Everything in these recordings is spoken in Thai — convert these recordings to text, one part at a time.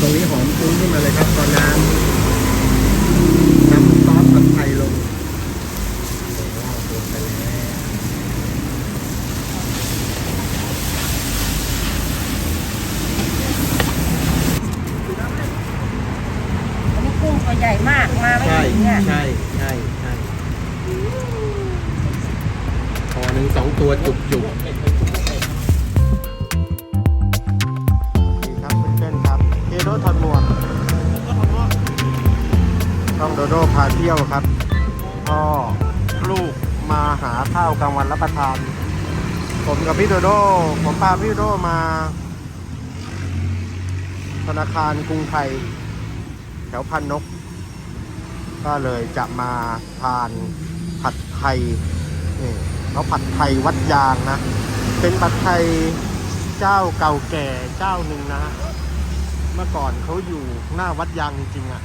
ตรงนี้หอมฟุ้งขึ้นมาเลยครับตอนน้ำน้ำซอสผัดไทย พี่โดโดมา ธนาคารกรุงไทย แถวพันนก ก็เลยจะมาทานผัดไทยนี่เขาผัดไทยวัดยางนะ เป็นผัดไทยเจ้าเก่าแก่เจ้าหนึ่งนะเมื่อก่อนเขาอยู่หน้าวัดยางจริงๆอะ่ะ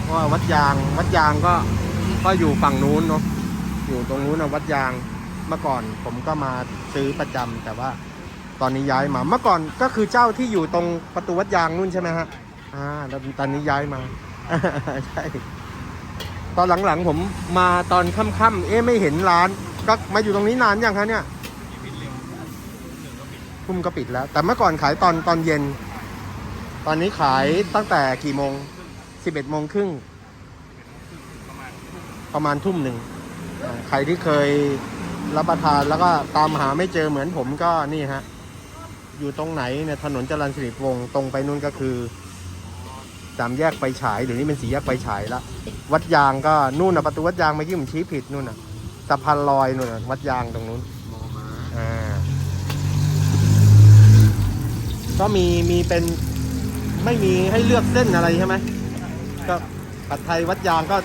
เพราะว่าวัดยางวัดยางก็ก็อยู่ฝั่งนู้นเนาะอยู่ตรงนู้นนะวัดยาง เมื่อก่อนผมก็มาซื้อประจำแต่ว่าตอนนี้ย้ายมา เมื่อก่อนก็คือเจ้าที่อยู่ตรงประตูวัดยางนู่นใช่ไหมฮะอ่าแล้วตอนนี้ย้ายมา ใช่ตอนหลังๆผมมาตอนค่ำๆเอ๊ะไม่เห็นร้าน ก็มาอยู่ตรงนี้นานยังคะเนี่ยคุมก็ปิดแล้ว แต่เมื่อก่อนขายตอนตอนเย็น ตอนนี้ขายตั้งแต่กี่โมงสิบเอ็ดโมงครึ่งประมาณทุ่มหนึ่งใครที่เคย รับประทานแล้วก็ตามหาไม่เจอเหมือนผมก็นี่ฮะ อยู่ตรงไหนเนี่ยถนนจรัญสิริวงศ์ตรงไปนู่นก็คือสามแยกไฟฉายเดี๋ยวนี้เป็นสีแยกไฟฉายละวัดยางก็นู่นนะประตูวัดยางเมื่อกี้ผมชี้ผิดนู่นน่ะสะพานลอยนู่นน่ะวัดยางตรงนู้นอ่าก็มีมีเป็นไม่มีให้เลือกเส้นอะไรใช่ไหมก็ผัดไทยวัดยางก็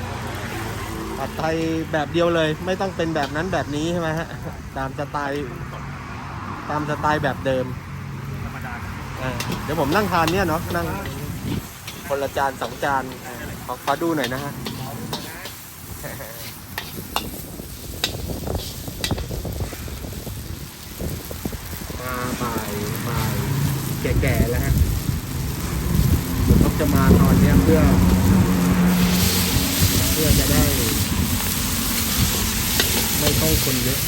ผัดไทยแบบเดียวเลย ไม่ต้องเป็นแบบนั้นแบบนี้ใช่ไหมฮะตามสไตล์ตามสไตล์แบบเดิมอ่าเดี๋ยวผมนั่งทานเนี่ยเนาะนั่งคนละจานสองจานอ่าขอขอดูหน่อยนะฮะมาบ่ายบ่ายแก่ๆแล้วฮะผมต้องจะมาตอนเนี้ยเพื่อ เพื่อจะได้ไม่ ต้องคนเยอะ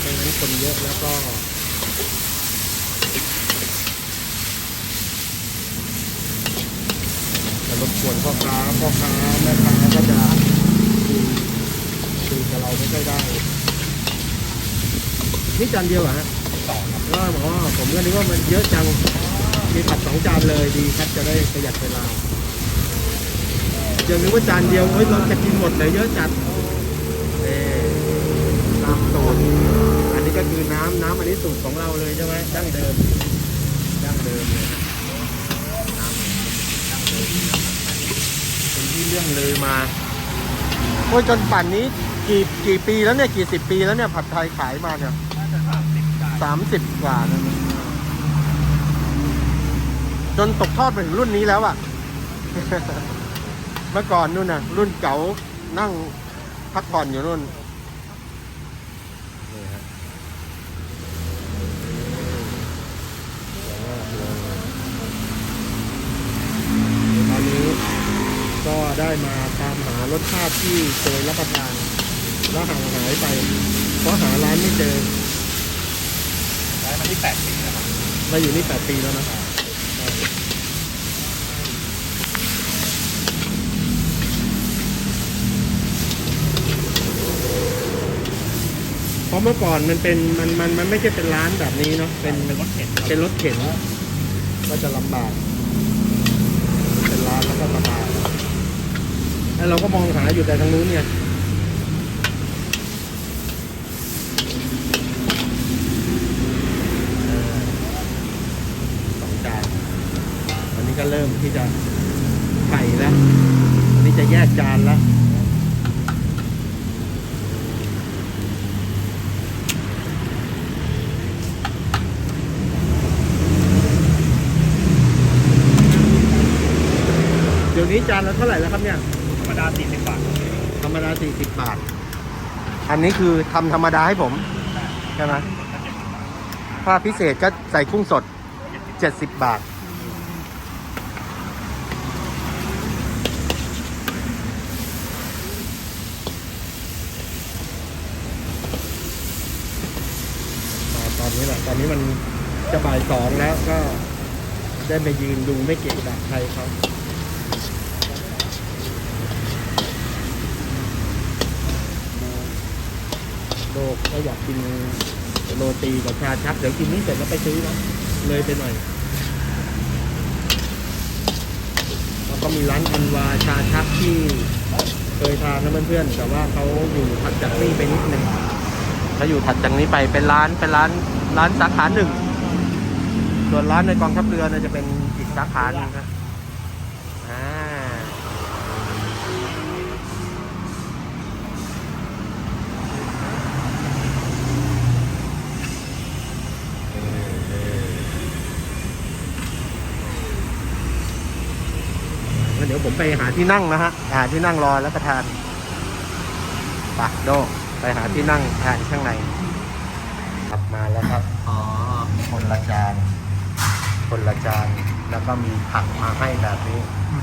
ไม่งั้นคนเยอะแล้วก็ จะรบกวนพ่อค้าพ่อค้าแม่ค้าก็จะคุยคุยกับเราไม่ค่อยได้ นี่จานเดียวเหรอฮะสองครับก็อ๋อผมก็นึกว่ามันเยอะจัง มีผัดสองจานเลยดีครับจะได้ประหยัดเวลายังนึกว่าจานเดียวเฮ้ยเราจะกินหมดเลยเยอะจัด ก็คือน้ำน้ำอันนี้สูตรของเราเลยใช่ไหมดั้งเดิมดั้งเดิมเลยนะน้ำดั้งเดิมเป็นที่เรื่องเลือมาโอ้ยจนป่านนี้กี่กี่ปีแล้วเนี่ยกี่สิบปีแล้วเนี่ยผัดไทยขายมาเนี่ยสามสิบกว่าแล้วนจนตกทอดไปถึงรุ่นนี้แล้วอะเมื่อก่อนนู่นน่ะ รุ่นเก๋านั่งพักผ่อนอยู่นู่นฮะตอนนี้ ก็ได้มาตามหารสชาติที่เคยรับประทานแล้วห่างหายไป เพราะหาร้านไม่เจอย้ายมาที่แปดปีแล้วครับมาอยู่นี่แปดปีแล้วนะเพราะเมื่อก่อนมันเป็นมันมันมันไม่ใช่เป็นร้านแบบนี้เนาะเป็นเป็นรถเข็นครับเป็นรถเข็นก็จะลำบาก เป็นร้านแล้วก็สบาย แล้วเราก็มองหาอยู่แต่ทางนู้นเนี่ยสองจานวันนี้ก็เริ่มที่จะไข่แล้ววันนี้จะแยกจานแล้วเดี๋ยวนี้จานละเท่าไหร่แล้วครับเนี่ย ดาสี่สิบบาทธรรมดา 40 บาท อันนี้คือทำธรรมดาให้ผม ใช่ไหมถ้าพิเศษก็ใส่กุ้งสดเจ็ดสิบบาทมาตอนนี้แหละ ตอนนี้มันจะบ่ายสองแล้วก็ได้ไปยืนดูไม่เกะกะใครเขา โกก็อยากกินโรตีกับชาชัก เดี๋ยวกินนี้เสร็จแล้วไปซื้อนะเลยไปหน่อย แล้วก็มีร้านอันวาชาชักที่เคยทานนะเพื่อนๆแต่ว่าเขาอยู่ถัดจากนี่ไปนิดนึงถ้าอยู่ถัดจากนี้ไปเป็นร้านเป็นร้านร้านสาขาหนึ่งส่วนร้านในกองทัพเรือเนี่ยจะเป็นอีกสาขาหนึ่งครับอ่างั้นเดี๋ยวผมไปหาที่นั่งนะฮะ หาที่นั่งรอแล้วก็ทานปะโดไปหาที่นั่งทานข้างในกลับมาแล้วครับ อ๋อ คนละจาน คนละจาน แล้วก็มีผักมาให้แบบนี้นี่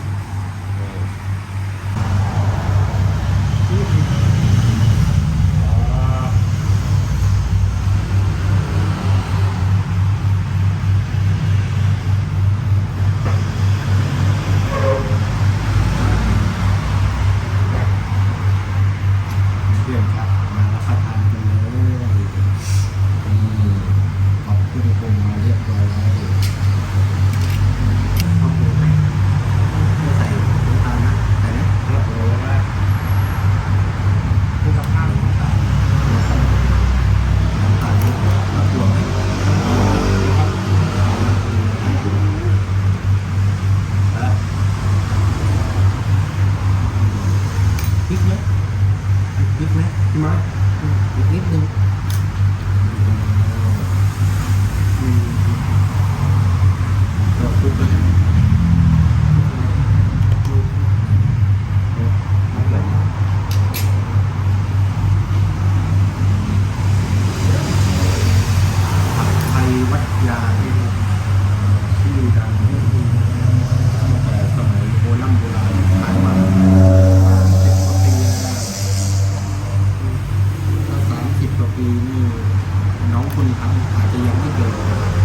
Ada 个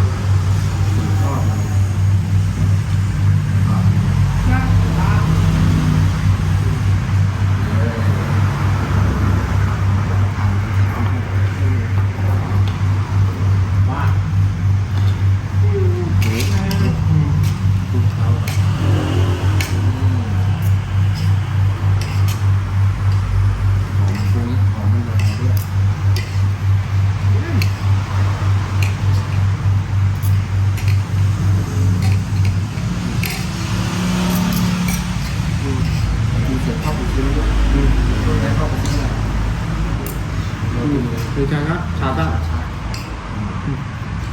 อืมเป็นชานะชาบ้ชา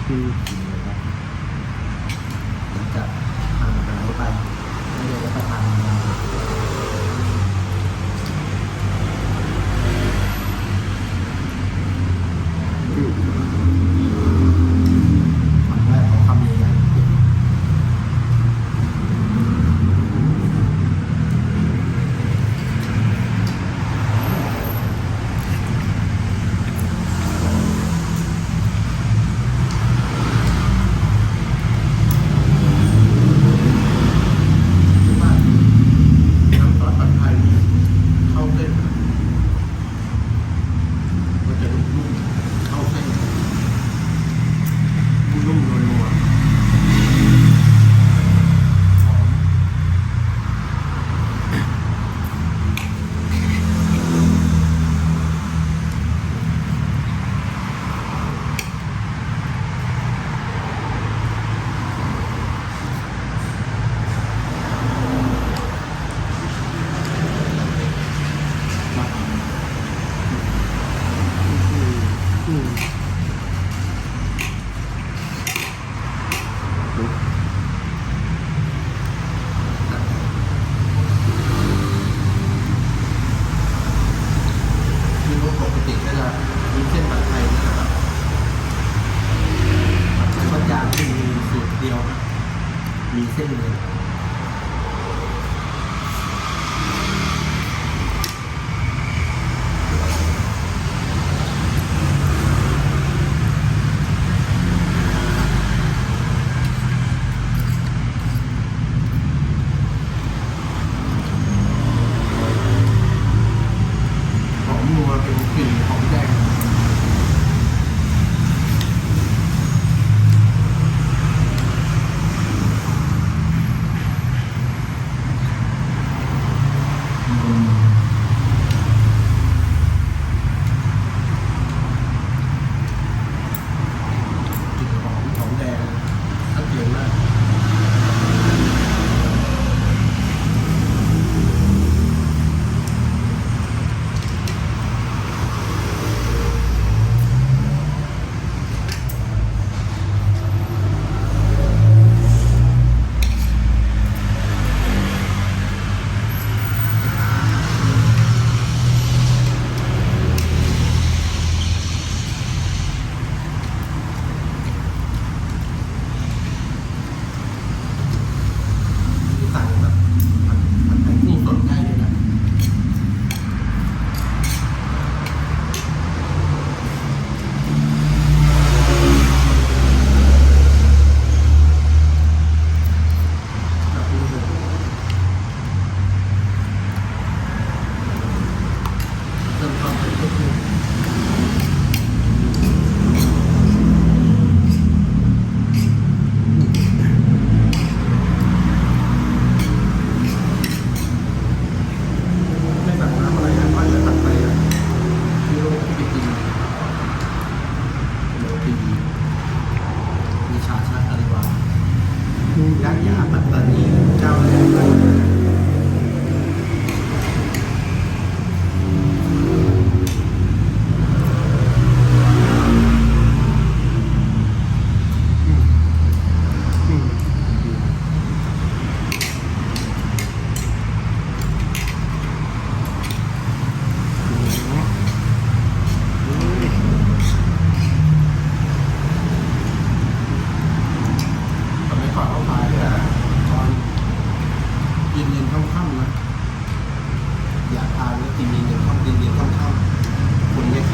อื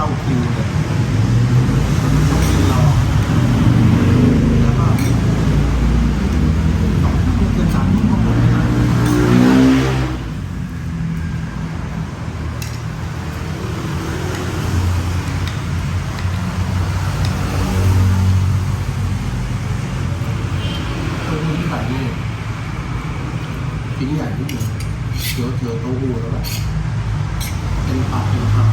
ๆคนไม่เข้าคิวเลยต้องกินรอแล้วก็สองทุ่มเกินสามทุ่มก็หมดแล้วคนที่ขายนี่ชิ้นใหญ่นิดหนึ่งเดี๋ยวเจอเต้าหู้แล้วแบบเป็นปากเป็นคำ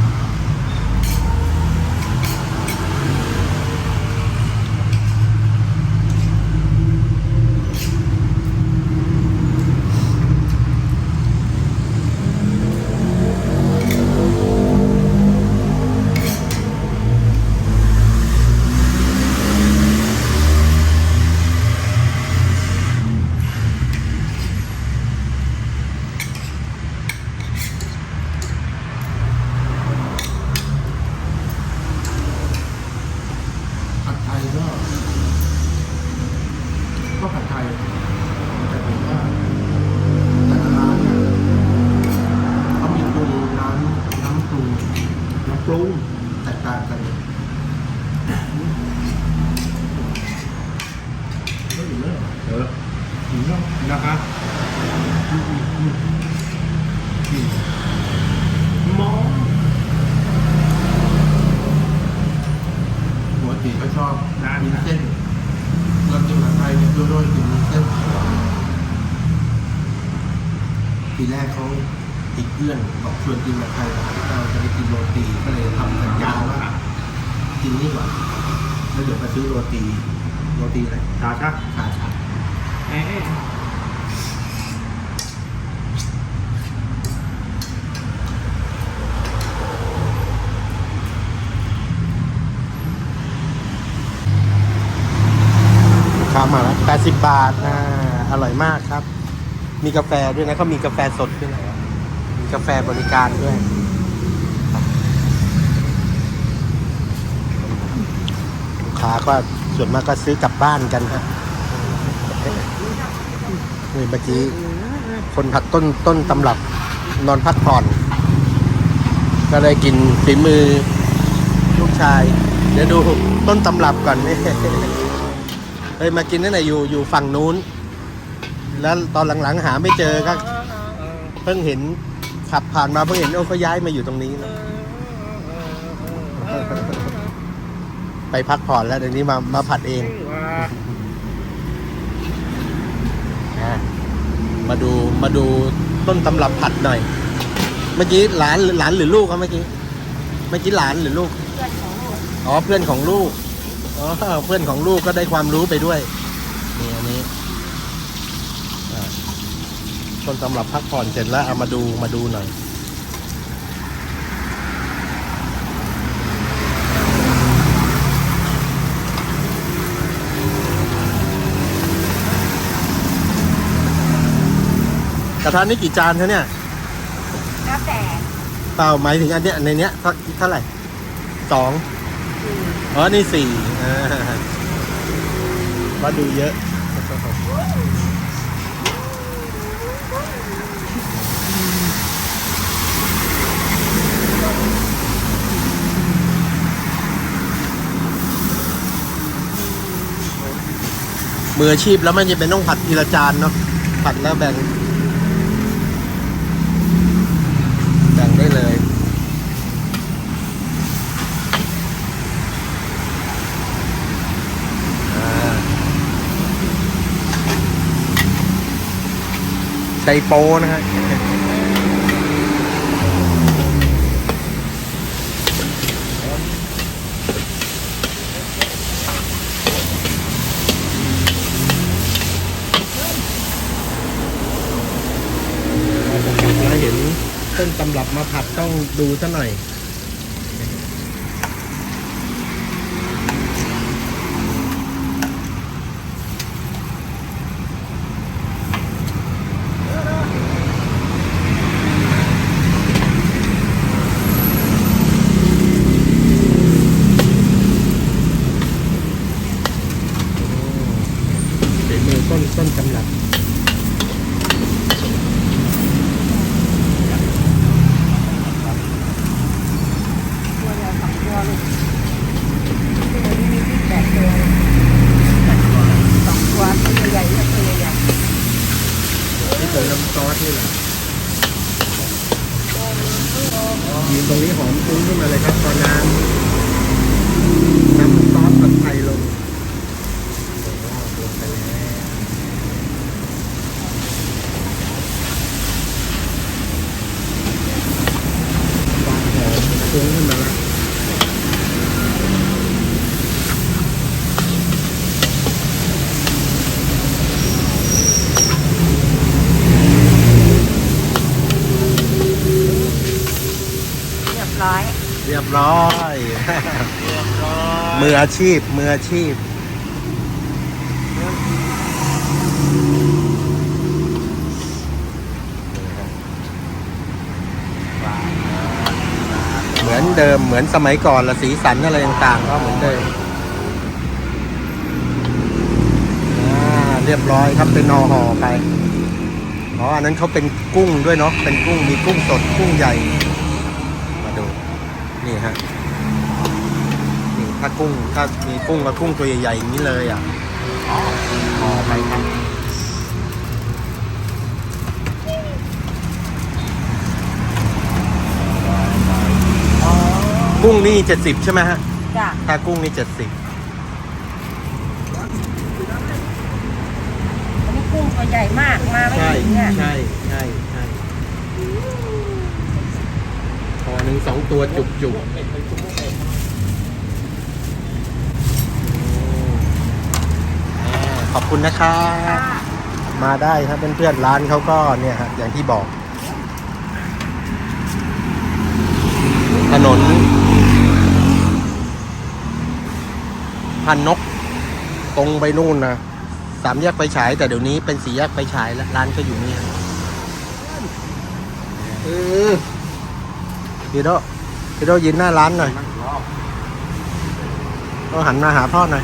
ผัดไทยก็ก็ผัดไทยแต่ผมว่าแต่ละร้านเนี่ยเขามีปรุงน้ำน้ำปรุงน้ำปรุงแตกต่างกันก็อยู่เลย เออถึงแล้ว นะคะมองปกติก็ชอบนะมีเส้นเรากินผัดไทยเนี่ยด้วยๆกินมีเส้นทีแรกเขาติดเพื่อนบอกชวนกินผัดไทยเราจะไปกินโรตีก็เลยทำสัญญาว่ากินนี่ก่อนแล้วเดี๋ยวไปซื้อโรตีโรตีอะไรชาชักชาชัก ราคามาแล้ว80 บาทอ่าอร่อยมากครับ มีกาแฟด้วยนะเขามีกาแฟสดด้วยนะมีกาแฟบริการด้วยลูกค้าก็ส่วนมากก็ซื้อกลับบ้านกันฮะ นี่เมื่อกี้คนผัดต้นต้นตำรับนอนพักผ่อน ก็ได้กินฝีมือลูกชาย เดี๋ยวดูต้นตำรับก่อนนี่เฮ้ยมากินนั่นไหนะอยู่อยู่ฝั่งนู้น แล้วตอนหลังๆ หาไม่เจอก็เพิ่งเห็นขับผ่านมาเพิ่งเห็นโอ้เขาย้ายมาอยู่ตรงนี้นะไปพักผ่อนแล้วเดี๋ยวนี้มามาผัดเองอะ มาดูมาดูต้นตำรับผัดหน่อย เมื่อกี้หลานหลานหรือลูกครับเมื่อกี้ เมื่อกี้หลานหรือลูกเพื่อนของลูกอ๋อเพื่อนของลูก อ๋อเพื่อนของลูกก็ได้ความรู้ไปด้วย นี่อันนี้อ่าต้นตำรับพักผ่อนเสร็จแล้วเอามาดูมาดูหน่อย กระทะนี่กี่จานคะเนี่ยแล้วแต่เปล่าหมายถึงอันเนี้ยในเนี้ยเท่าเท่าไหร่สองอ๋อนี่สี่อ่าว่าดูเยอะมืออาชีพแล้วมันจะเป็นต้องผัดทีละจานเนาะผัดแล้วแบ่ง แบ่งได้เลย อ่า ไชโปนะฮะเราเห็นต้นตำรับมาผัดต้องดูซะหน่อย ฝีมือต้นต้นตำรับ ตัวเดียวสองตัวลูกตัวนี้มีที่แปดตัวสองตัวตัวใหญ่ๆตัวใหญ่ นี่เป็นน้ำซอสนี่แหละยืนตรงนี้หอมฟุ้งขึ้นมาเลยครับตอนน้ำน้ำซอสผัดไทยลงโอ้โหลงไปแล้วความหอมฟุ้งขึ้นมาแล้ว ๆเรียบร้อย เรียบร้อย มืออาชีพ มืออาชีพ เหมือนเดิม เหมือนสมัยก่อนละสีสันอะไรต่างๆ ก็เหมือนเดิมอ่าเรียบร้อยครับเป็นนอห่อไป อ๋อ อันนั้นเขาเป็นกุ้งด้วยเนาะ เป็นกุ้ง มีกุ้งสด กุ้งใหญ่มาดู นี่ฮะนี่ถ้ากุ้งถ้ามีกุ้งกับกุ้งตัวใหญ่ๆอย่างนี้เลยอะห่อไปครับกุ้งนี่เจ็ดสิบใช่ไหมฮะจ้ะถ้ากุ้งนี่เจ็ดสิบอันนี้กุ้งตัวใหญ่มากมาไม่ใช่ถึงเนี่ย ใช่ใช่ใช่พ อหนึ่งสองตัวจุกจุกขอบคุณนะครับมาได้ครับเพื่อนๆร้านเขาก็เนี่ยฮะอย่างที่บอก ถนน พันนก ตรงไปนู่นนะสามแยกไฟฉาย แต่เดี๋ยวนี้เป็นสี่แยกไฟฉายแล้วร้านก็อยู่นี่ฮะเออ พี่โดพี่โดยืนหน้าร้านหน่อยก็หันมาหาพ่อหน่อย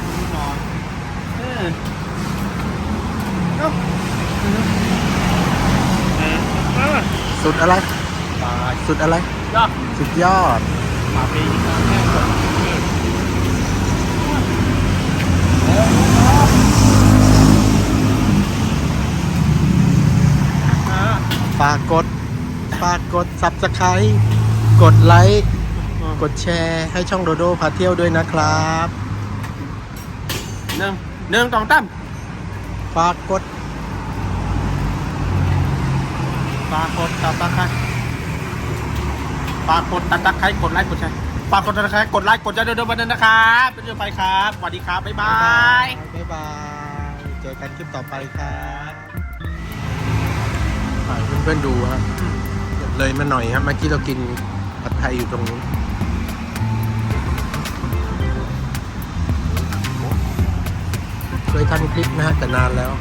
สุดอะไร สุดอะไร สุดยอดปลาปีกแห้งสดฝากกดฝากกด subscribe กดไลค์ กดแชร์ให้ช่องโดโดพาเที่ยวด้วยนะครับหนึ่งหนึ่งสองตั้มฝากกดปลากดตัดตะไคร้ปลากดตัดตะไคร้กดไลค์กดแชร์ปลากดตัดตะไคร้กดไลค์กดแชร์เดินๆมาเดินนะครับเป็นเรื่องไปครับสวัสดีครับบ๊ายบายบ๊ายบายเจอกันคลิปต่อไปครับถ่ายเพื่อนๆดูครับเลยมาหน่อยครับเมื่อกี้เรากิน ผัดไทยอยู่ตรงนู้นเคยทำคลิปนะฮะแต่นานแล้ว